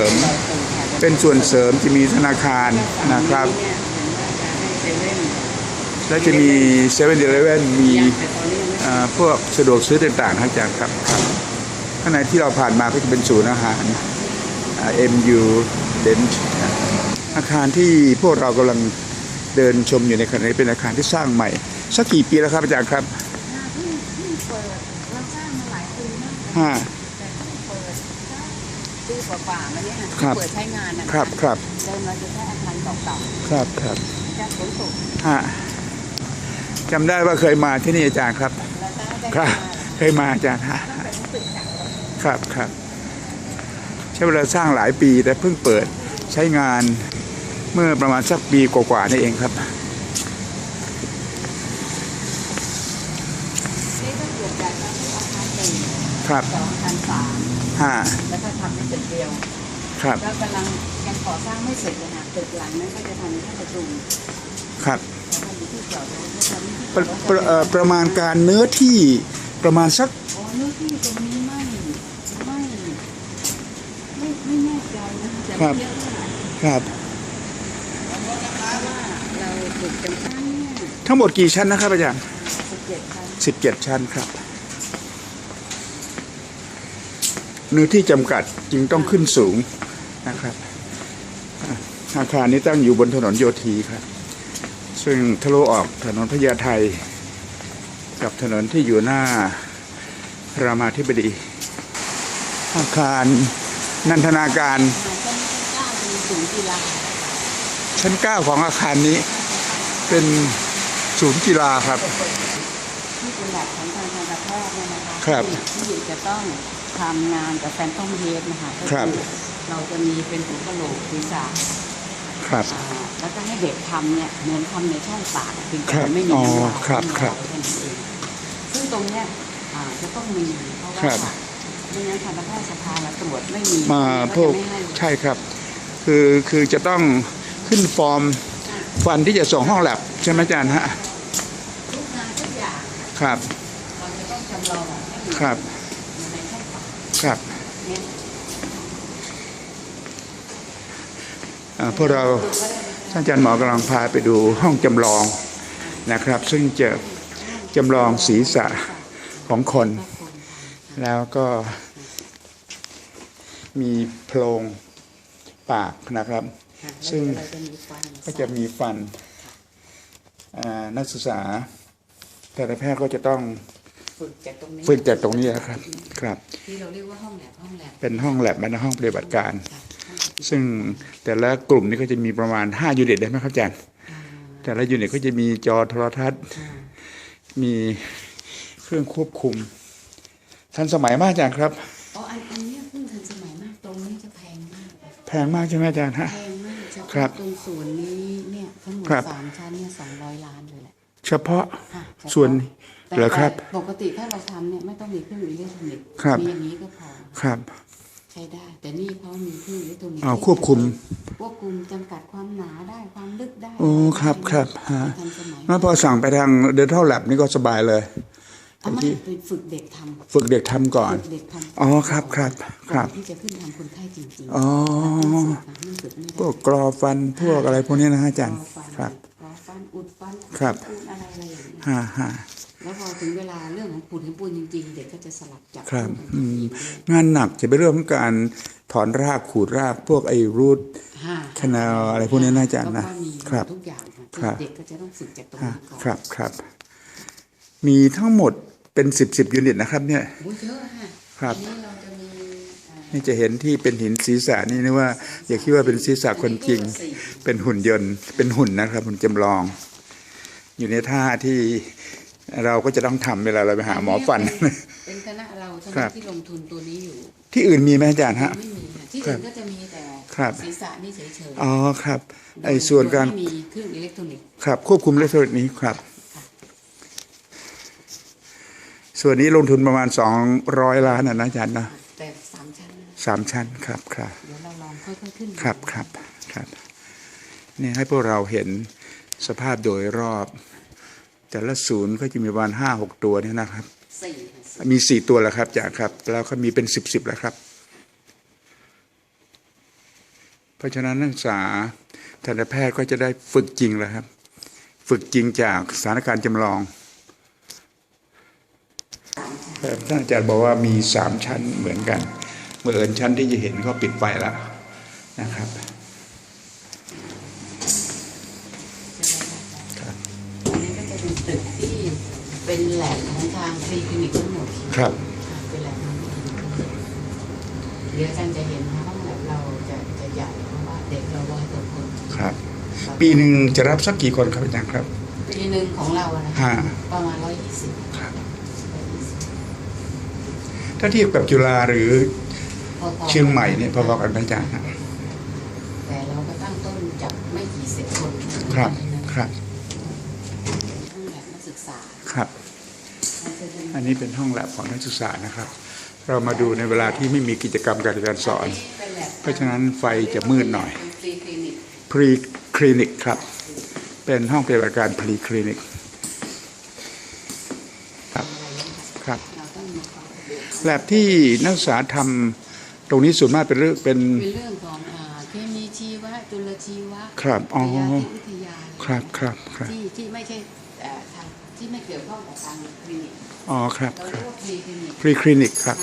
เสริมเราส่งค่ะเป็นส่วนเสริมจะมีธนาคารนะครับเนี่ยเห็นว่าจะให้เซเว่นและจะมีเซเว่นเดลเวนมียังแต่ตอนนี้ยังไม่อ่าพวกสะดวกซื้อต่างๆครับอาจารย์ครับครับข้างในที่เราผ่านมาก็จะเป็นศูนย์อาหารเอ็มยูเดนอาคารที่พวกเรากำลังเดินชมอยู่ในขณะนี้เป็นอาคารที่สร้างใหม่ สักกี่ปีแล้วครับอาจารย์ครับเพิ่งเพิ่งเปิดเราสร้างมาหลายปีมาก ห้า แต่เพิ่งเปิด ปีกว่าๆมาเนี่ยครับ เปิดใช้งานนะครับครับเดิมเราจะใช้อาคารเก่าครับครับๆจะขนส่งฮะจำได้ว่าเคยมาที่นี่อาจารย์ครับ แล้วก็ได้ครับมาเคยมาอาจารย์ฮะตั้งแต่รู้สึกจากครับครับใช้เวลาสร้างหลายปีแต่เพิ่งเปิดใช้งานเมื่อประมาณสักปีกว่าๆนี่เองครับ นี่ก็เกิดจากการที่อาคารหนึ่งครับสองอาคารสามฮะแล้วก็ทำเป็นตึกเดียว ครับแล้วกำลังยังก่อสร้างไม่เสร็จเลยค่ะตึกหลังนั้นก็จะทำเป็นที่ประชุมครับแล้วก็มีที่จอดรถแล้วก็มีที่ประจอดประรถเอ่อประมาณการเนื้อที่ประมาณสักอ๋อเนื้อที่ตรงนี้ไม่ไม่ไม่ไม่แน่ใจนะแต่ไม่เยอะเท่าไหร่ครับเพราะว่าเราถูกจำกัดเนี่ยทั้งหมดกี่ชั้นนะครับอาจารย์สิบเจ็ดชั้น สิบเจ็ดชั้นครับเนื้อที่จำกัดจึงต้องขึ้นสูงนะครับ อาคารนี้ตั้งอยู่บนถนนโยธีครับ ซึ่งทะลุออกถนนพญาไทกับถนนที่อยู่หน้ารามาธิบดี อาคารนันทนาการชั้นเก้าเป็นศูนย์กีฬาชั้น9ของอาคารนี้เป็นศูนย์กีฬาครับ ที่เป็นแลบของทางการแพทย์เนี่ยนะคะครับที่ที่จะต้องทำงานกับแฟนต้องเฮดนะคะก็ครับคือเราจะมีเป็นหัวกะโหลกศีรษะครับอ่าแล้วก็ให้เด็กทำเนี่ยเหมือนทำในช่องปากอะเพียงแต่ครับมันไม่มีอ๋อน้ำลายครับไม่มีครับอะไรแค่นั้นเองซึ่งตรงเนี้ยอ่าจะต้องมีเพราะครัว่าบไม่งั้นทันตแพทยสภาเราตรวจไม่มีมาพก็วกจะไม่ให้ใช่ครับ คือคือจะต้องขึ้นฟอร์มฟันที่จะส่งห้องแลบใช่ไหมอาจารย์ฮะ ทุกงานทุกอย่าง ครับ เราจะต้องจำลองให้อยู่ครับ ในช่องปากครับเนี่ยอ่าพวกเราท่านอาจารย์หมอกำลังพาไปดูห้องจำลองนะครับ ซึ่งจะจำลองศีรษะของคน แล้วก็มีโพรงปากนะครับค่ะซึ่งเราจะมีฟัน ก็จะมีฟันอ่านักศึกษา แต่ละแพทย์ก็จะต้องฝึกจากตรงนี้ฝึกจากตรงนี้นะครับ ครับ ที่เราเรียกว่าห้องแลบห้องแลบเป็นห้องแลบและห้องปฏิบัติการค่ะซึ่งแต่ละกลุ่มนี้ก็จะมีประมาณ5ยูนิตได้ไหมครับอาจารย์อ่าแต่ละยูนิตก็จะมีจอโทรทัศน์อ่ามีเครื่องควบคุมทันสมัยมากอาจารย์ครับอ๋ออันอันเนี้ยเพิ่งทันสมัยมากตรงนี้จะแพงมาก แพงมากใช่ไหมอาจารย์ฮะแพงมากเฉครัพาะบตรงส่วนนี้เนี่ยทั้งหมดครับสามชั้นเนี่ยสองร้อยล้านเลยแหละ เฉพาะค่ะเฉพาะส่วนแต่เหรอครับ ปกติถ้าเราทำเนี่ยไม่ต้องมีเครื่องอิเล็กทรอนิกส์ครับ มีอย่างนี้ก็พอครับ ใช้ได้ แต่นี่เขามีเครื่องอิเล็กทรอนิกส์อ๋อควบคุม ควบคุมจำกัดความหนาได้ความลึกได้โอ้ครับครับฮะทันสมัยงั้นพอสั่งไปทางเดนทัลแลบนี่ก็สบายเลย เอาไม่ไปฝึกเด็กทำฝึกเด็กทำก่อน ฝึกเด็กทำอ๋อครับครับครับก่อนที่จะขึ้นทำคนไข้จริงๆอ๋อนั่นฝึกไม่ได้พวกกรอฟันพวกอะไรพวกนี้นะฮะอาจารย์รอฟันครับรอ ฟันอุดฟันครับปูนอะไรอะไรอย่างเงี้ยฮ่าฮ่าแล้วพอถึงเวลาเรื่องของปูนถึงปูนจริง ๆ เด็กก็จะสลับจับครับลูกอืกันมอีกด้วยงานหนักจะเป็นเรื่องของการถอนรากขูดรากพวกไอ้รูทห้าคณะอะไรพวกนี้นะอาจารย์นะแล้วก็มีครับทุกอย่างค่ะครับ เด็กก็จะต้องฝึกจากตรงฮะนี้ก่อนครับครับ มีทั้งหมดเป็นสิบสิบยูนิตนะครับ เนี่ย โอ้ยเยอะค่ะครับ อันนี้เราจะมีอ่า นี่จะเห็นที่เป็นหินศีรษะนี่นึกว่า อย่าคิดว่าเป็นศีรษะคนจริงสี่เป็นหุ่นยนต์ เป็นหุ่นนะครับหุ่นจำลอง อยู่ในท่าที่เราก็จะต้องทำเวลาเราไปหาหมอฟัน เป็นคณะเราเท่าครันั้บนที่ลงทุนตัวนี้อยู่ ที่อื่นมีไหมอาจารย์ฮะไม่มีค่ะที่ครัอื่บนก็จะมีแต่ครับศีรษะนี่เฉยอ๋อครับๆไอ้ส่วนการโดยไม่มีเครื่องอิเล็กทรอนิกส์ครับ ควบคุมอิเล็กทรอนิกส์นี้ครับ ส่วนนี้ลงทุนประมาณ200ล้านนะนะอาจารย์นะ สามชั้นครับครับเดี๋ยวเราลองค่อยๆขึ้นครับครับครับนี่ให้พวกเราเห็นสภาพโดยรอบ แต่ละศูนย์ก็จะมีประมาณห้าหกตัวเนี่ยนะครับสี่ค่ะมีสี่ตัวแล้วครับจากครับ แล้วก็มีเป็นสิบสิบแล้วครับ เพราะฉะนั้นนักศึกษาทันตแพทย์ก็จะได้ฝึกจริงแล้วครับ ฝึกจริงจากสถานการณ์จำลองครับท่านอาจารย์บอกว่ามีสามชั้นเหมือนกัน เมื่อเอิญชั้นที่จะเห็นก็ปิดไฟแล้วนะครับครับอันนี้ก็จะเป็นตึกที่เป็นแหล่งของทางคลินิกทั้งหมดครับเป็นแหล่งของเดี๋ยวอาจารย์จะเห็นห้องแลบเราจะจะใหญ่เพราะว่าเด็กเราร้อยกว่าคนครับ ปีหนึ่งจะรับสักกี่คนครับอาจารย์ครับ ปีหนึ่งของเราอะนะห้าประมาณร้อยยี่สิบครับถ้าเทียบกับจุฬาหรือ เชียงใหม่เนี่ยพอๆกันไหมอาจารย์ครับแต่เราก็ตั้งต้นจากไม่กี่สิบคนครับห้ครับองแลบนักศึกษาครับมันจะเป็นอันนี้เป็นห้องแลบของนักศึกษานะครับ เรามาดูในเวลาที่ไม่มีกิจกรรมการเรียนการสอนเป็นแลบเพราะฉะนั้นไฟจะมืดหน่อยเป็นฟรีคลินิกพรีคลินิกครับ เป็นห้องปฏิบัติการพรีคลินิกครับอะไรอย่างเงี้ยค่ะครับเราต้องมีความสะดวกแลบที่นักศึกษาทำ ตรงนี้ส่วนมากเป็นเรื่องเป็นเป็นเรื่องของอ่าเคมีชีวะจุลชีวะครับอ๋อวิทยาวิทยาครับครับครับที่ที่ไม่ใช่เอ่อทางที่ไม่เกี่ยวข้องกับทางคลินิกอ๋อครับเราคเรีรัยบกว่าพรีคลินิกพรีคลินิกครับ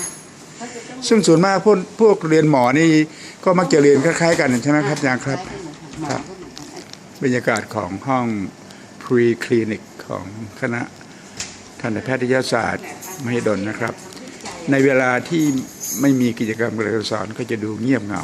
เขาจะต้องซึ่งส่วนมากพวกพวกเรียนหมอนี่ก็มักจะเรียนคล้ายๆ กันใช่ไหมครับอาจารย์ครับใช้กันหมดหมอครับก็เหมือนกันบรรยากาศของห้องพรีคลินิกของคณะทันตแพทยศาสตร์มหิดลนะครับ ในเวลาที่ ไม่มีกิจกรรมการเรียนการสอนก็จะดูเงียบเหงา